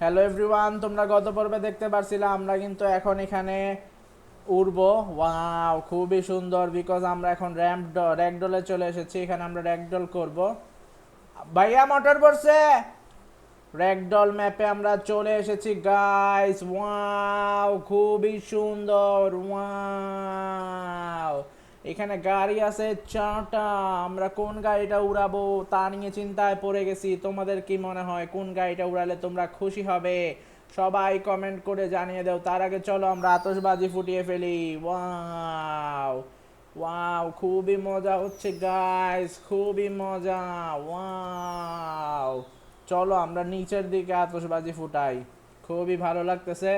Hello everyone তোমরা গত পর্বে দেখতে পারছিলে, আমরা কিন্তু এখন এখানে উড়বো। ওয়াও খুবই সুন্দর বিকজ আমরা এখন র্যাম্প র্যাকডলে চলে এসেছি, এখানে আমরা র্যাকডল করব। ভাইয়া মোটর পড়ছে! র্যাকডল ম্যাপে আমরা চলে এসেছি গাইস ওয়াও খুবই সুন্দর! ওয়াও এখানে গাড়ি আছে, চারটা। আমরা কোন গাড়িটা উড়াবো তা নিয়ে চিন্তায় পড়ে গেছি। তোমাদের কি মনে হয় কোন গাড়িটা উড়ালে তোমরা খুশি হবে? সবাই কমেন্ট করে জানিয়ে দাও। তার আগে চলো আমরা আতশবাজি ফুটিয়ে ফেলি। ওয়াও ওয়াও, খুবই মজা হচ্ছে গাইস খুবই মজা। ওয়াও, চলো আমরা নিচের দিকে আতশবাজি ফুটাই। খুবই ভালো লাগতেছে।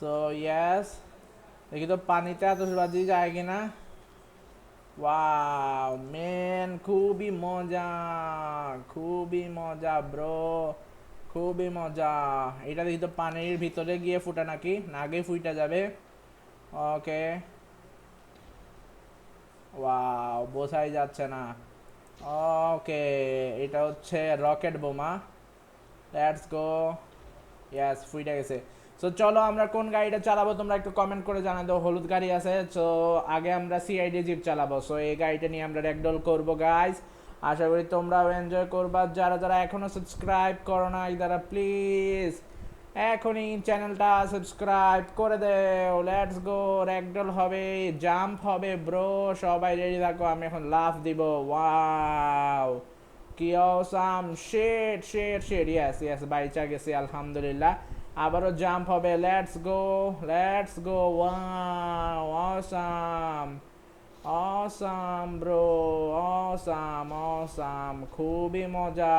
সো ইয়েস দেখি তো পানিতে আতশবাজি যায় কিনা। ওয়াও মেন খুবই মজা খুবই মজা ব্রো খুবই মজা। এটা দেখি তো পানির ভিতরে গিয়ে ফুটা নাকি? না আগে ফুইটা যাবে। ওকে ওয়াও বোঝাই যাচ্ছে না। ওকে এটা হচ্ছে রকেট বোমা। লেটস গো ইয়াস ফুইটা গেছে। সো চলো আমরা কোন গাড়িটা চালাবো তোমরা একটু কমেন্ট করে জানা দাও। হলুদ গাড়ি আছে সো আগে আমরা সিআইডি জিপ চালাবো। সো এই গাড়িটা নিয়ে আমরা র্যাকডল করব গাইস আশা করি তোমরাও এনজয় করবা। যারা যারা এখনও সাবস্ক্রাইব করো নাই, তারা প্লিজ এখনই চ্যানেলটা সাবস্ক্রাইব করে দেও। লেটস গো র্যাকডল হবে জাম্প হবে ব্রো সবাই রেডি থাকো, আমি এখন লাফ দিব। ওয়াও কি অসাম শেট শেট শেট ইয়েস ইয়েস বাইচা গেছি আলহামদুলিল্লাহ। আবারও জাম্প হবে let's go let's go awesome awesome bro awesome awesome খুবই মজা,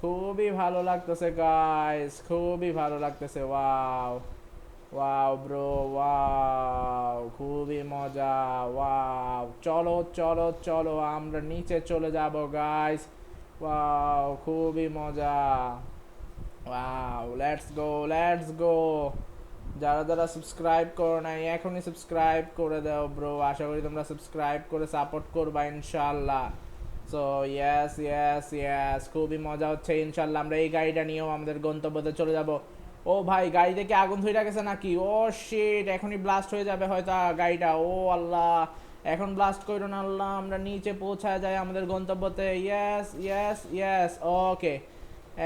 খুবই ভালো লাগতেছে গাইস খুবই ভালো লাগতেছে ওয়াও ওয়াও ব্রো ওয়াও খুবই মজা ওয়াও চলো চলো চলো, আমরা নিচে চলে যাব গাইস ওয়াও খুবই মজা। Wow let's go let's go যারা যারা সাবস্ক্রাইব করো নাই, এখনই সাবস্ক্রাইব করে দাও ব্রো আশা করি তোমরা সাবস্ক্রাইব করে সাপোর্ট করবা ইনশাল্লাহ সো ইয়েস ইয়েস ইয়েস খুবই মজা হচ্ছে ইনশাল্লাহ আমরা এই গাড়িটা নিয়েও আমাদের গন্তব্যতে চলে যাব। ও ভাই গাড়ি থেকে আগুন ধরে গেছে নাকি? ও শিট এখনই ব্লাস্ট হয়ে যাবে হয়তো গাড়িটা। ও আল্লাহ। এখন ব্লাস্ট করো না আল্লাহ, আমরা নিচে পৌঁছায় যাই আমাদের গন্তব্যতে। ইয়েস ইয়েস ইয়েস ওকে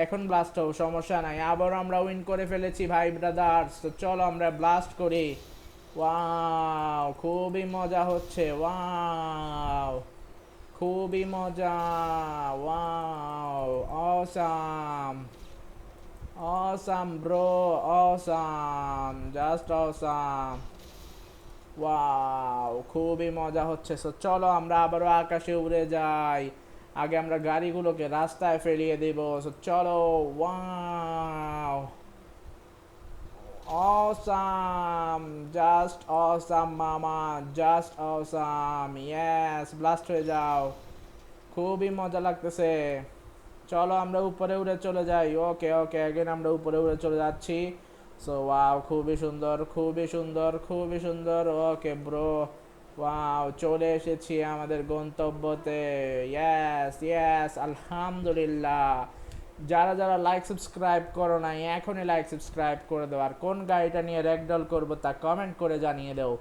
এখন ব্লাস্ট হোক সমস্যা নাই। আবার আমরা উইন করে ফেলেছি ভাই ব্রাদার্স তো চলো আমরা ব্লাস্ট করি। ওয়াও খুবই মজা হচ্ছে। ওয়াও খুবই মজা। Wow awesome awesome bro awesome just awesome wow খুবই মজা হচ্ছে। সো চলো আমরা আবারও আকাশে উড়ে যাই। আগে আমরা গাড়িগুলোকে রাস্তায় ফেলিয়ে দেব। সো চলো ওয়াও অসাম জাস্ট অসাম মামা জাস্ট অসাম ইয়েস ব্লাস্ট হয়ে যাও। খুবই মজা লাগতেছে। চলো আমরা উপরে উড়ে চলে যাই। ওকে ওকে অ্যাগেন আমরা উপরে উড়ে চলে যাচ্ছি। সো ওয়াও খুবই সুন্দর খুবই সুন্দর খুবই সুন্দর। ওকে ব্রো ওয়াও চলে এসেছি আমাদের গন্তব্যতে। ইয়েস ইয়েস আলহামদুলিল্লাহ। যারা যারা লাইক সাবস্ক্রাইব করো নাই, এখনই লাইক সাবস্ক্রাইব করে দাও। আর কোন গাড়িটা নিয়ে র্যাকডল করব তা কমেন্ট করে জানিয়ে দাও।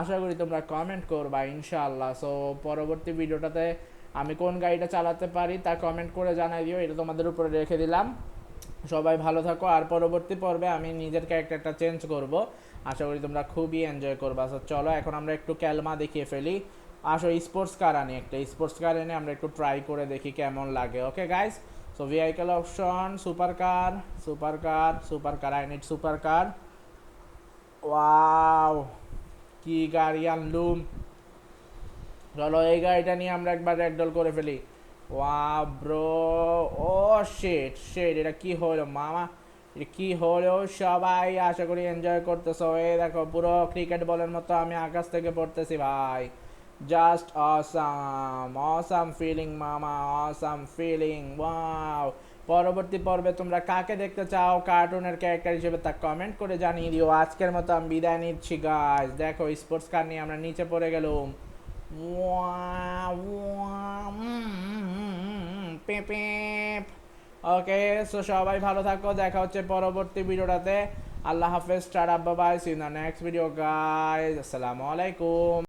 আশা করি তোমরা কমেন্ট করবা, ইনশাআল্লাহ। সো পরবর্তী ভিডিওটাতে আমি কোন গাড়িটা চালাতে পারি তা কমেন্ট করে জানাই দিও। এটা তোমাদের উপরে রেখে দিলাম। সবাই ভালো থাকো। আর পরবর্তী পর্বে আমি নিজের ক্যারেক্টারটা চেঞ্জ করব। আশা করি তোমরা খুবই এনজয় করবা। সো চলো এখন আমরা একটু ক্যালমা দেখিয়ে ফেলি। আসো স্পোর্টস কার আনি একটা। স্পোর্টস কার এনে আমরা একটু ট্রাই করে দেখি কেমন লাগে। Okay guys so vehicle option super car super car super car I need super car wow কি গাড়ি আনলুম। চলো, এই গাড়িটা নিয়ে আমরা একবার র্যাকডল করে ফেলি। ওয়া ব্রো ও শেট শেট এটা কি হলো, মামা? এটা কি হলো? সবাই আশা করি এনজয় করতেছো। এই দেখো, পুরো ক্রিকেট বলের মতো আমি আকাশ থেকে পড়তেছি, ভাই। জাস্ট অসাম অসাম ফিলিং মামা। অসাম ফিলিং ওয়াও পরবর্তী পর্বে তোমরা কাকে দেখতে চাও কার্টুনের ক্যারেক্টার হিসেবে তা কমেন্ট করে জানিয়ে দিও। আজকের মতো আমি বিদায় নিচ্ছি গাছ দেখো স্পোর্টস কার নিয়ে আমরা নিচে পড়ে গেলাম। ওকে সো সবাই ভালো থাকো, দেখা হচ্ছে পরবর্তী ভিডিওটাতে। আল্লাহ হাফেজ, টাটা বাবাই সি নেক্সট ভিডিও গাইজ আসসালামু আলাইকুম।